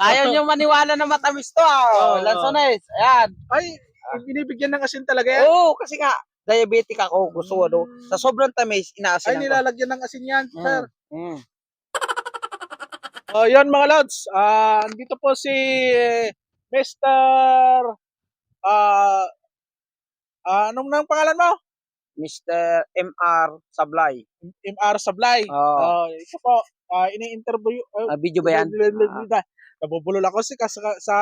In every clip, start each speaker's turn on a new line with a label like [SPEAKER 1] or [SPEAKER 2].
[SPEAKER 1] Ayaw niyo maniwala na matamis to.
[SPEAKER 2] Oo.
[SPEAKER 1] Oh, Lansones. Ayan.
[SPEAKER 2] Ay, binibigyan ng asin talaga yan.
[SPEAKER 1] Oo, kasi nga, diabetic ako. Gusto ko, ano.
[SPEAKER 2] Mm.
[SPEAKER 1] Sa sobrang tamis, inaasin
[SPEAKER 2] Ay, nilalagyan ng asin yan,
[SPEAKER 1] Mm.
[SPEAKER 2] sir.
[SPEAKER 1] Mm.
[SPEAKER 2] Oh, yun mga lods. Ah, andito po si Mr. Ah, ah, anong nang pangalan mo?
[SPEAKER 1] Mr. MR Sablay.
[SPEAKER 2] MR Sablay. Oh, ito po. Ah, ini-interview. Oh,
[SPEAKER 1] Ah, video ba yan? Ah,
[SPEAKER 2] Nabubulol ako si sa, sa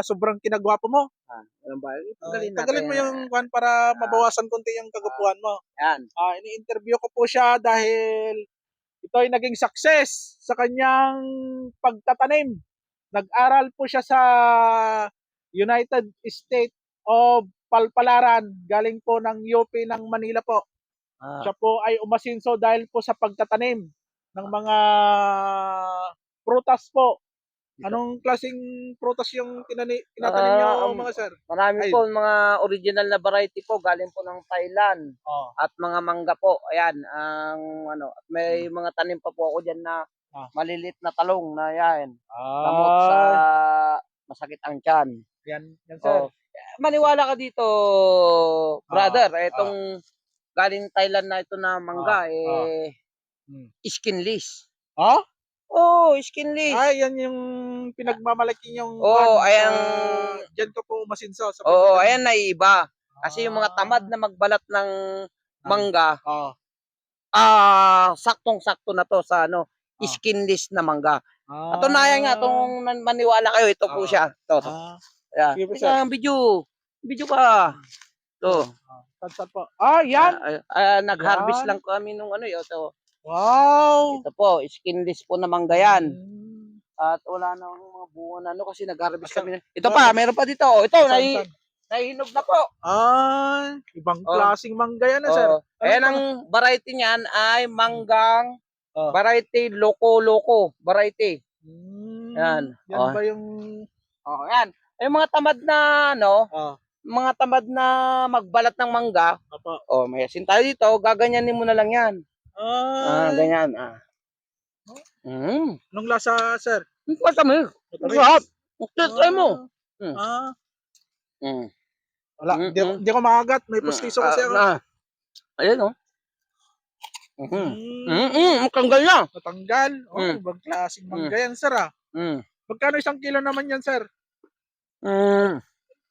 [SPEAKER 2] sobrang kinagwapo mo.
[SPEAKER 1] ah, ano ba?
[SPEAKER 2] Ah,
[SPEAKER 1] Tagalin
[SPEAKER 2] tagalin mo yung kwan para mabawasan konti yung kagupuan mo.
[SPEAKER 1] Yan.
[SPEAKER 2] Ah, ini-interview ko po siya dahil ito ay naging success sa kanyang pagtatanim. Nag-aral po siya sa United States of Palpalaran, galing po ng UP ng Manila po.
[SPEAKER 1] Ah,
[SPEAKER 2] Siya po ay umasinso dahil po sa pagtatanim ng mga prutas po. Anong klaseng prutas yung tinani, tinatanim niyo,
[SPEAKER 1] Ah, um,
[SPEAKER 2] mga sir?
[SPEAKER 1] marami
[SPEAKER 2] Ay.
[SPEAKER 1] po mga original na variety po galing po ng Thailand
[SPEAKER 2] Oh.
[SPEAKER 1] at mga mangga po. Ayan, ang ano, at may mga tanim pa po ako diyan na
[SPEAKER 2] Ah.
[SPEAKER 1] malilit na talong na yan. Gamot sa masakit ang tiyan.
[SPEAKER 2] yan, yan sir.
[SPEAKER 1] Oh. Maniwala ka dito, brother.
[SPEAKER 2] Ah,
[SPEAKER 1] Itong galing Thailand na ito na mangga, eh,
[SPEAKER 2] Hmm.
[SPEAKER 1] skinless.
[SPEAKER 2] Oh?
[SPEAKER 1] Oh, skinless.
[SPEAKER 2] Ay, yan yung pinagmamalaki yung
[SPEAKER 1] Oo,
[SPEAKER 2] kwan,
[SPEAKER 1] ayan.
[SPEAKER 2] ah, Diyan ko po umasinso. Sa
[SPEAKER 1] Oo,
[SPEAKER 2] pagtatanim.
[SPEAKER 1] ayan naiiba. Kasi yung mga tamad na magbalat ng mangga,
[SPEAKER 2] Ah.
[SPEAKER 1] ah, saktong-sakto na to sa ano,
[SPEAKER 2] Ah.
[SPEAKER 1] skinless na mangga.
[SPEAKER 2] Ah.
[SPEAKER 1] At tunayan nga, itong maniwala kayo, ito po
[SPEAKER 2] Ah.
[SPEAKER 1] siya. Ito, ito.
[SPEAKER 2] Ah. Po,
[SPEAKER 1] Ito ang video. Video ka. Ito.
[SPEAKER 2] Tansat po. Ah, yan.
[SPEAKER 1] Ah, ah, nag-harvest
[SPEAKER 2] Yan.
[SPEAKER 1] lang kami nung ano yun. Ito,
[SPEAKER 2] Wow.
[SPEAKER 1] ito po, skinless po na mangga yan.
[SPEAKER 2] Mm.
[SPEAKER 1] At wala na mga bunga na ano kasi nag-harvest kami. Ito pa, meron pa dito. Oh, Ito, nai,
[SPEAKER 2] saan?
[SPEAKER 1] nahihinog na po.
[SPEAKER 2] Ah, ibang
[SPEAKER 1] Oh.
[SPEAKER 2] klaseng mangga yan, ah, sir.
[SPEAKER 1] Oh. Ayan ang variety niyan ay manggang
[SPEAKER 2] Oh.
[SPEAKER 1] variety loko-loko variety.
[SPEAKER 2] Mm.
[SPEAKER 1] Yan.
[SPEAKER 2] Yan
[SPEAKER 1] Oh.
[SPEAKER 2] ba yung...
[SPEAKER 1] Oh, yan. Ay mga tamad na ano,
[SPEAKER 2] Ah,
[SPEAKER 1] mga tamad na magbalat ng mangga.
[SPEAKER 2] apa.
[SPEAKER 1] Oh, may asin tayo dito, gaganyanin mo na lang 'yan. Ah, ganyan. Ah. Mm.
[SPEAKER 2] Anong lasa, sir?
[SPEAKER 1] Ang matamis. Ang
[SPEAKER 2] Matamis?
[SPEAKER 1] sarap. Ang try mo. Mm.
[SPEAKER 2] Ah,
[SPEAKER 1] Mm.
[SPEAKER 2] wala.
[SPEAKER 1] Mm,
[SPEAKER 2] Di,
[SPEAKER 1] mm.
[SPEAKER 2] di ako makagat. May pustiso kasi ako.
[SPEAKER 1] Ah, ah. Ayan oh. Mm.
[SPEAKER 2] Mm.
[SPEAKER 1] Mm, mm, ang tanggal na.
[SPEAKER 2] Matanggal. Oh,
[SPEAKER 1] Mm.
[SPEAKER 2] ibang klaseng mangga yan, sir, ah.
[SPEAKER 1] Mm.
[SPEAKER 2] Magkano isang kilo naman yan, sir?
[SPEAKER 1] Mm.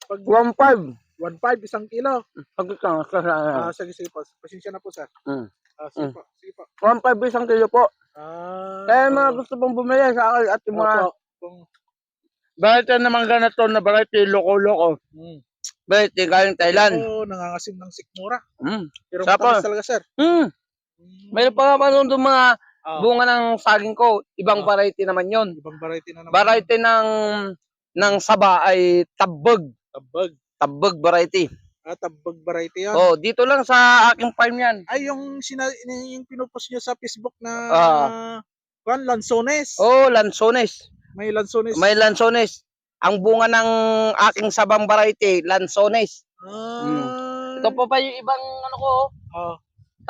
[SPEAKER 2] Pag
[SPEAKER 1] 1.5.
[SPEAKER 2] 1.5 isang kilo.
[SPEAKER 1] Lang. sa-
[SPEAKER 2] Ah, sige, sige po. Pasensya na po, sir.
[SPEAKER 1] Mm.
[SPEAKER 2] Ah, sige
[SPEAKER 1] Mm.
[SPEAKER 2] po. Sige po.
[SPEAKER 1] 1.5 isang kilo po.
[SPEAKER 2] Ah,
[SPEAKER 1] Kaya mga gusto pong bumili sa akin at yung mga
[SPEAKER 2] Opo. Kung,
[SPEAKER 1] variety na mangga na variety loko-loko.
[SPEAKER 2] mm.
[SPEAKER 1] Variety galing Thailand.
[SPEAKER 2] Oo, nangangasim ng sikmura.
[SPEAKER 1] Mm.
[SPEAKER 2] Pero
[SPEAKER 1] Sapa.
[SPEAKER 2] matamis talaga, sir.
[SPEAKER 1] Mm.
[SPEAKER 2] Mm.
[SPEAKER 1] Mayroon pa naman doon mga
[SPEAKER 2] Ah,
[SPEAKER 1] bunga ng saging ko. Ibang
[SPEAKER 2] Ah.
[SPEAKER 1] variety naman yon.
[SPEAKER 2] ibang variety na naman.
[SPEAKER 1] Variety ng ng saba ay tabbag.
[SPEAKER 2] Tabag.
[SPEAKER 1] Tabbag variety.
[SPEAKER 2] Ah, tabag variety yan.
[SPEAKER 1] Oh, dito lang sa aking farm yan.
[SPEAKER 2] Ay, yung, sina, yung pinupost nyo sa Facebook na
[SPEAKER 1] Ah.
[SPEAKER 2] Juan Lanzones.
[SPEAKER 1] Oh, lansones.
[SPEAKER 2] May Lanzones.
[SPEAKER 1] May lansones. Ang bunga ng aking sabang variety, lansones.
[SPEAKER 2] Ah.
[SPEAKER 1] Ito pa pa yung ibang ano ko, oh,
[SPEAKER 2] Ah.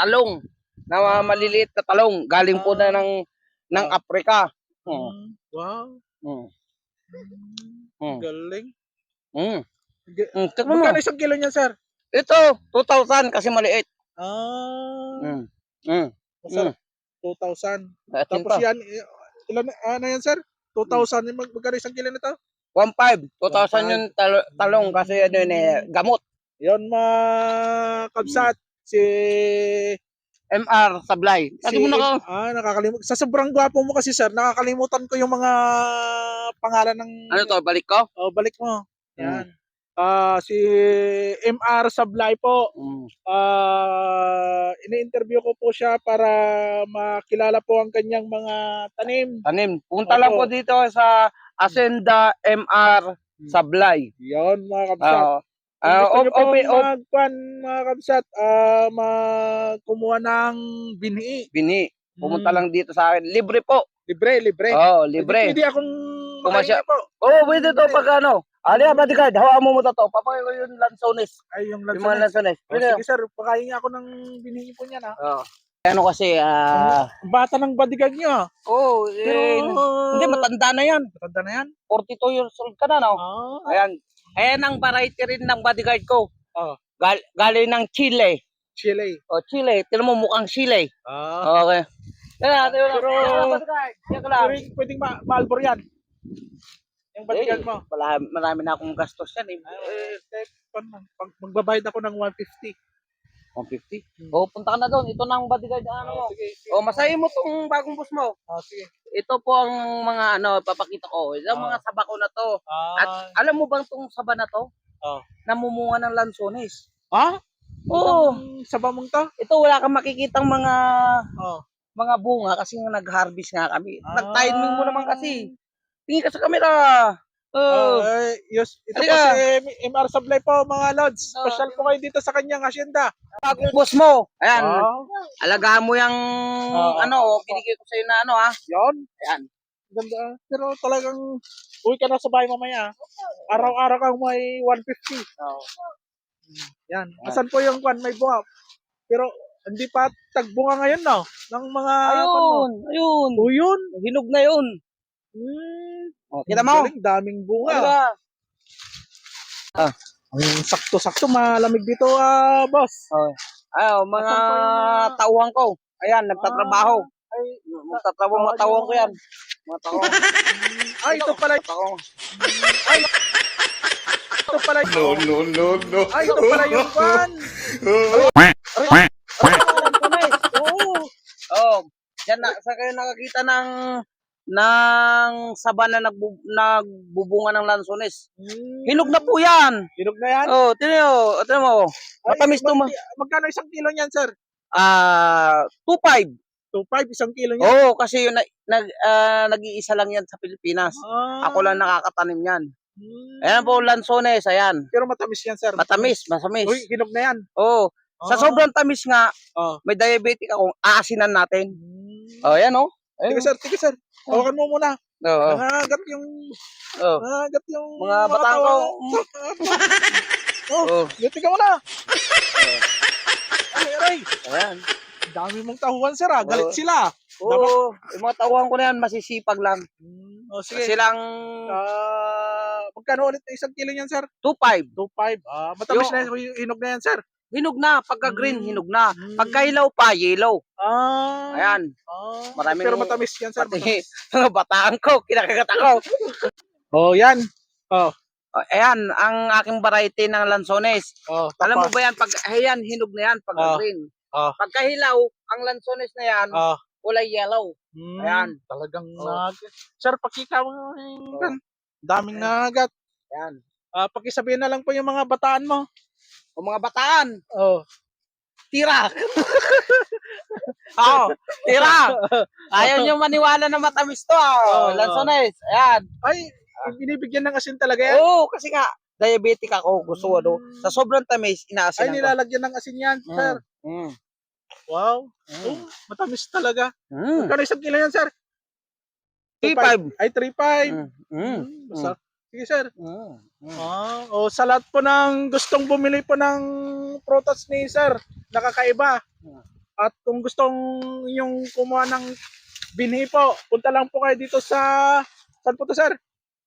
[SPEAKER 1] talong. Na maliliit na talong. Galing po na ng ng
[SPEAKER 2] Ah.
[SPEAKER 1] Africa. Mm.
[SPEAKER 2] Mm. Wow.
[SPEAKER 1] Mm.
[SPEAKER 2] Mm.
[SPEAKER 1] Mm.
[SPEAKER 2] Galing.
[SPEAKER 1] Mm. Mm. Tignan mo.
[SPEAKER 2] Magkano isang kilo niyan, sir?
[SPEAKER 1] Ito, 2,000 kasi maliit.
[SPEAKER 2] Ah.
[SPEAKER 1] Mm. Mm.
[SPEAKER 2] Masarap. 2,000.
[SPEAKER 1] Atin
[SPEAKER 2] Tapos
[SPEAKER 1] pa.
[SPEAKER 2] yan, ilan, ano yan, sir? 2,000. Yung Mag, magkano isang kilo nito?
[SPEAKER 1] 1.5. 2,000 yung tal- talong kasi ano yun eh, gamot.
[SPEAKER 2] Yon mga kabsat. Si
[SPEAKER 1] MR Sablay. Kasi
[SPEAKER 2] si,
[SPEAKER 1] mo na ka.
[SPEAKER 2] Ah, nakakalimut. Sa sobrang gwapo mo kasi, sir, nakakalimutan ko yung mga pangalan ng...
[SPEAKER 1] Ano to, balik ko?
[SPEAKER 2] Oh, balik mo.
[SPEAKER 1] Mm.
[SPEAKER 2] Ah, si MR Sablay po.
[SPEAKER 1] Mm.
[SPEAKER 2] Ah, ini-interview ko po siya para makilala po ang kanyang mga tanim.
[SPEAKER 1] Tanim. Punta lang
[SPEAKER 2] Opo.
[SPEAKER 1] po dito sa Ascenda MR Sablay.
[SPEAKER 2] Yon mga kabsat.
[SPEAKER 1] Ah,
[SPEAKER 2] Kung
[SPEAKER 1] ah,
[SPEAKER 2] gusto
[SPEAKER 1] op,
[SPEAKER 2] nyo
[SPEAKER 1] op,
[SPEAKER 2] magpan, mga kabsat, ah, magkumuha ng binhi.
[SPEAKER 1] bini. Pumunta
[SPEAKER 2] Mm.
[SPEAKER 1] lang dito sa akin. Libre po.
[SPEAKER 2] Libre, libre.
[SPEAKER 1] Oh,
[SPEAKER 2] Pwede,
[SPEAKER 1] libre.
[SPEAKER 2] pwede akong
[SPEAKER 1] Pumasya-
[SPEAKER 2] po.
[SPEAKER 1] Oh, pwede to pag ano. Ali, bodyguard, hawaan mo mo to. Papakay ko yung lansones.
[SPEAKER 2] Ay, yung
[SPEAKER 1] Yung mga
[SPEAKER 2] lansones.
[SPEAKER 1] lansones.
[SPEAKER 2] Oh, sige sir, pakahingi ako ng binhi po niyan ha.
[SPEAKER 1] Oh. Ano kasi, ah...
[SPEAKER 2] Bata ng bodyguard niyo. ah.
[SPEAKER 1] oh,
[SPEAKER 2] Pero,
[SPEAKER 1] eh, hindi, matanda na yan.
[SPEAKER 2] matanda na yan.
[SPEAKER 1] 42 years old ka na, no?
[SPEAKER 2] Ah,
[SPEAKER 1] Ayan. Ayan ang variety rin ng bodyguard ko.
[SPEAKER 2] Oh.
[SPEAKER 1] Gal galing ng Chile.
[SPEAKER 2] Chile.
[SPEAKER 1] O, Chile. Tinan mo mukhang Chile.
[SPEAKER 2] Ah.
[SPEAKER 1] Okay. Yan, pero,
[SPEAKER 2] Pero-
[SPEAKER 1] pero.
[SPEAKER 2] Pwedeng, ma maalbor yan. Yung bodyguard mo.
[SPEAKER 1] Wala, marami na akong gastos yan eh.
[SPEAKER 2] Eh, eh, pan- pag magbabayad ako ng 150.
[SPEAKER 1] 150. O, punta ka na doon. Ito na ang bodyguard ano mo.
[SPEAKER 2] sige, sige.
[SPEAKER 1] O, masahin mo tong bagong bus mo.
[SPEAKER 2] Ah, sige.
[SPEAKER 1] Ito po ang mga ano, papakita ko. Ito ang
[SPEAKER 2] Ah.
[SPEAKER 1] mga saba ko na to. At
[SPEAKER 2] Ah,
[SPEAKER 1] alam mo bang tong saba na to?
[SPEAKER 2] Ah.
[SPEAKER 1] Namumunga ng lansones.
[SPEAKER 2] ah?
[SPEAKER 1] Oo.
[SPEAKER 2] Ang Saba mong to?
[SPEAKER 1] Ito wala kang makikitang mga
[SPEAKER 2] Oh.
[SPEAKER 1] mga bunga kasi nga nag-harvest nga kami.
[SPEAKER 2] Ah.
[SPEAKER 1] Nag-timing mo naman kasi. Tingin ka sa camera. Oh.
[SPEAKER 2] Ah, eh, yus, ito po
[SPEAKER 1] Halika.
[SPEAKER 2] si MR Supply po mga lods.
[SPEAKER 1] Ah.
[SPEAKER 2] Special po kayo dito sa kanyang asyenda.
[SPEAKER 1] bagong boss mo. Ayan.
[SPEAKER 2] Ah,
[SPEAKER 1] Alagaan mo yung
[SPEAKER 2] Ah.
[SPEAKER 1] ano, binigay ko sa'yo na ano ha.
[SPEAKER 2] yun.
[SPEAKER 1] Ayan.
[SPEAKER 2] Ganda. Pero talagang uwi ka na sa bahay mamaya. Araw-araw kang may 150.
[SPEAKER 1] Oh.
[SPEAKER 2] Yan. Asan po yung kwan? May bunga. Pero hindi pa tagbunga ngayon, no? Ng mga... kwan mo.
[SPEAKER 1] Ayun, ayun.
[SPEAKER 2] Oh, yun.
[SPEAKER 1] Hinog na yun.
[SPEAKER 2] Hmm.
[SPEAKER 1] Oh, kita mo?
[SPEAKER 2] Galing, daming bunga.
[SPEAKER 1] Wala.
[SPEAKER 2] Ang sakto-sakto, malamig dito, ah, boss. Asan po yung mga-
[SPEAKER 1] tauhan ko. Ayan, nagtatrabaho.
[SPEAKER 2] Ay,
[SPEAKER 1] Magtatrabaho mga tauhan ko yan. Mga tauhan.
[SPEAKER 2] ay, ito pala,
[SPEAKER 1] Tauhan.
[SPEAKER 2] ito pala.
[SPEAKER 3] No, no, no, no.
[SPEAKER 2] Ay, ito pala yung.
[SPEAKER 1] Oo. Oh, yan na, sa kayo nakakita ng ng saba na nagbu, nagbubunga ng lansones.
[SPEAKER 2] Hmm.
[SPEAKER 1] Hinog na po yan.
[SPEAKER 2] Hinog na yan?
[SPEAKER 1] Oh, tinan mo, tinan mo. Matamis to,
[SPEAKER 2] mag-
[SPEAKER 1] ma-
[SPEAKER 2] Magkano isang kilo niyan, sir?
[SPEAKER 1] Ah, 2.5.
[SPEAKER 2] 2.5, isang kilo niyan.
[SPEAKER 1] Oo, kasi yun, na- nag, ah, nag-iisa lang yan sa Pilipinas.
[SPEAKER 2] Ah.
[SPEAKER 1] Ako lang nakakatanim yan.
[SPEAKER 2] Hmm.
[SPEAKER 1] Ayan po, lansones, ayan.
[SPEAKER 2] Pero matamis yan, sir.
[SPEAKER 1] Matamis, masamis.
[SPEAKER 2] Uy, hinog na yan.
[SPEAKER 1] Oo. Sa
[SPEAKER 2] Ah.
[SPEAKER 1] sobrang tamis nga,
[SPEAKER 2] Ah.
[SPEAKER 1] may diabetic ako, aasinan natin.
[SPEAKER 2] Hmm.
[SPEAKER 1] Oh, ayan oh.
[SPEAKER 2] Sige,
[SPEAKER 1] Ayun.
[SPEAKER 2] sir. Sige, sir. Hawakan mo muna.
[SPEAKER 1] Oo.
[SPEAKER 2] Nangagat yung...
[SPEAKER 1] Oh.
[SPEAKER 2] Nangagat yung...
[SPEAKER 1] Mga batang ko.
[SPEAKER 2] Oh,
[SPEAKER 1] Oh.
[SPEAKER 2] Guti ka muna. Ay, aray.
[SPEAKER 1] Ayan.
[SPEAKER 2] Dami mong tahuan, sir, ah. Galit
[SPEAKER 1] Oo.
[SPEAKER 2] sila.
[SPEAKER 1] Oo. Yung mga tauhan ko na yan, masisipag lang.
[SPEAKER 2] Oh, sige.
[SPEAKER 1] Silang
[SPEAKER 2] Ah, magkano ulit na isang kilo niyan, sir?
[SPEAKER 1] 2.5.
[SPEAKER 2] 2.5. Ah, matamis
[SPEAKER 1] Yung-
[SPEAKER 2] na. Yung Hinog na yan, sir.
[SPEAKER 1] Hinog na. Pagka green,
[SPEAKER 2] Mm.
[SPEAKER 1] hinog na. Pagka hilaw pa, yellow.
[SPEAKER 2] Ah.
[SPEAKER 1] Ayan.
[SPEAKER 2] Ah,
[SPEAKER 1] Maraming-
[SPEAKER 2] Pero matamis yan, sir.
[SPEAKER 1] Pati bataan ko, kinakagat ako.
[SPEAKER 2] Oh, yan.
[SPEAKER 1] Oh, Ayan, ang aking variety ng lansones.
[SPEAKER 2] Oh,
[SPEAKER 1] Alam mo ba yan, pag ayan, hinog na yan, pagka
[SPEAKER 2] Ah.
[SPEAKER 1] green.
[SPEAKER 2] Ah.
[SPEAKER 1] Pagka hilaw, ang lansones na yan,
[SPEAKER 2] Ah.
[SPEAKER 1] kulay yellow.
[SPEAKER 2] Hmm,
[SPEAKER 1] Ayan.
[SPEAKER 2] Talagang
[SPEAKER 1] Oh.
[SPEAKER 2] nag... Sir, pakita mo.
[SPEAKER 1] Oh.
[SPEAKER 2] Daming nagat.
[SPEAKER 1] Ayan.
[SPEAKER 2] Ah, pakisabihin na lang po yung mga bataan mo.
[SPEAKER 1] O mga bataan,
[SPEAKER 2] Oh.
[SPEAKER 1] tira. Oo, tira. Ayaw nyo maniwala na matamis to.
[SPEAKER 2] Oo.
[SPEAKER 1] Oh, lansones. Ayan.
[SPEAKER 2] Ay, binibigyan ng asin talaga yan.
[SPEAKER 1] Oo, kasi nga, diabetic ako. Gusto ano.
[SPEAKER 2] Mm.
[SPEAKER 1] Sa sobrang tamis,
[SPEAKER 2] Ay,
[SPEAKER 1] inaasinan ko.
[SPEAKER 2] nilalagyan ng asin yan,
[SPEAKER 1] Mm.
[SPEAKER 2] sir.
[SPEAKER 1] Mm.
[SPEAKER 2] Wow.
[SPEAKER 1] Mm.
[SPEAKER 2] Oh, matamis talaga.
[SPEAKER 1] Mm.
[SPEAKER 2] Magkano isang kilo yan, sir?
[SPEAKER 1] 3.5.
[SPEAKER 2] Ay, 3.5.
[SPEAKER 1] Mm. Mm.
[SPEAKER 2] Hmm, basta. Sige, sir.
[SPEAKER 1] Mm. Mm.
[SPEAKER 2] Ah, oh, sa lahat po ng gustong bumili po ng prutas ni sir, nakakaiba.
[SPEAKER 1] Hmm.
[SPEAKER 2] At kung gustong yung kumuha ng binhi po, punta lang po kayo dito sa saan po to sir?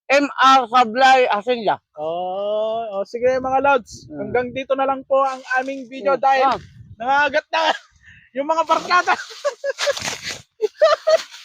[SPEAKER 1] MR Sablay Asinja.
[SPEAKER 2] Oh, oh sige mga lods.
[SPEAKER 1] Hmm.
[SPEAKER 2] Hanggang dito na lang po ang aming video dahil
[SPEAKER 1] Ah.
[SPEAKER 2] nangagat na yung mga barkada.